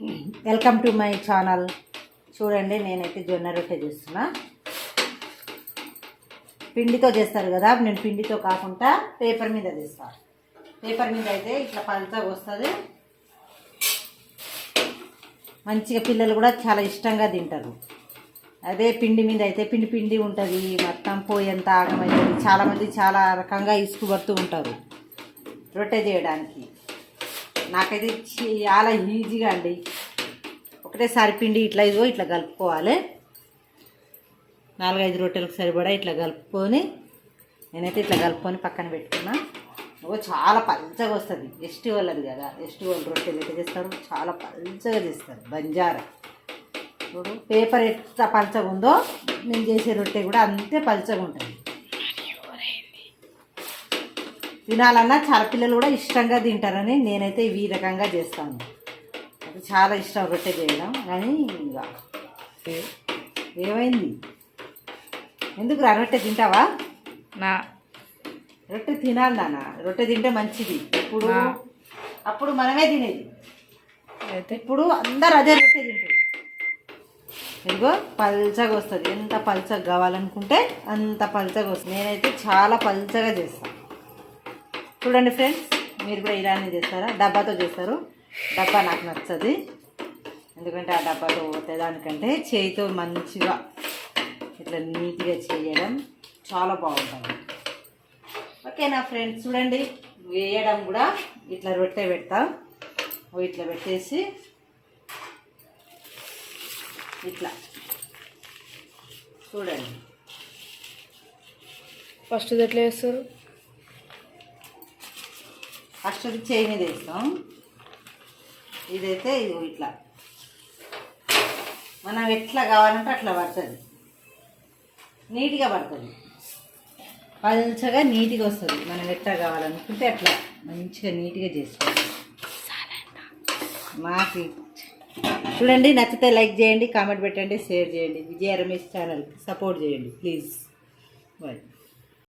Welcome to my channel. చూడండి నేనైతే జొన్న రొట్టె చేస్తున్నా. పిండితో చేస్తారు కదా నేను పిండితో కాకుండా పేపర్ మీద చేస్తాను పేపర్ మీద అయితే ఇట్లా పలుచగా వస్తుంది. మంచిగా పిల్లలు కూడా చాలా ఇష్టంగా తింటారు. అదే పిండి మీద అయితే పిండి పిండి ఉంటుంది మొత్తం పోయేంత ఆగమవుతుంది చాలామంది చాలా రకంగా ఇసుకుపడుతూ ఉంటారు రొట్టె చేయడానికి. నాకైతే చాలా ఈజీగా అండి. ఒకటేసారి పిండి ఇట్లా ఇదిగో ఇట్లా కలుపుకోవాలి. నాలుగైదు రొట్టెలకు సరిపడా ఇట్లా కలుపుకొని నేనైతే ఇట్లా కలుపుకొని పక్కన పెట్టుకున్నా. ఓ చాలా పల్చగా వస్తుంది. ఎస్టీ వాళ్ళది కదా ఎస్టీ వాళ్ళు రొట్టెలు ఎట్లా చేస్తారు? చాలా పల్చగా చేస్తారు బంజారా. చూడు పేపర్ ఎట్లా పల్చగా ఉందో నేను చేసే రొట్టె కూడా అంతే పల్చగా ఉంటుంది. తినాలన్నా చాలా పిల్లలు కూడా ఇష్టంగా తింటారని నేనైతే ఈ రకంగా చేస్తాను. అది చాలా ఇష్టం రొట్టె చేయడం. కానీ ఇంకా ఏమైంది? ఎందుకు రా రొట్టె తింటావా? నా. రొట్టె తినాలి నాన్న. రొట్టె తింటే మంచిది. ఇప్పుడు అప్పుడు మనమే తినేది. ఇప్పుడు అందరు అదే రొట్టె తింటారు. ఇదిగో పల్చగా వస్తుంది. ఎంత పల్చగా కావాలనుకుంటే అంత పల్చగా వస్తుంది. నేనైతే చాలా పల్చగా చేస్తాను చూడండి ఫ్రెండ్స్ మీరు కూడా ఇలానే చేస్తారా? డబ్బాతో చేస్తారు. డబ్బా నాకు నచ్చది. ఎందుకంటే ఆ డబ్బాతో పోతే దానికంటే చేయితో మంచిగా ఇట్లా నీట్గా చేయడం చాలా బాగుంటుంది. ఓకేనా ఫ్రెండ్స్ చూడండి. వేయడం కూడా ఇట్లా రొట్టె పెడతా. ఇట్లా పెట్టేసి ఇట్లా. చూడండి. ఫస్ట్ ఎట్లా చేస్తారు? ఫస్ట్ చేయి మీద వేస్తాం ఇదైతే ఇది ఇట్లా. మనం ఎట్లా కావాలంటే అట్లా పడుతుంది. నీట్గా పడుతుంది. పల్చగా నీట్గా వస్తుంది. మనం ఎట్లా కావాలనుకుంటే అట్లా మంచిగా నీట్గా చేసుకోవాలి. మాకు చూడండి నచ్చితే లైక్ చేయండి కామెంట్ పెట్టండి షేర్ చేయండి. విజయ రమేష్ ఛానల్ సపోర్ట్ చేయండి ప్లీజ్. బాయ్.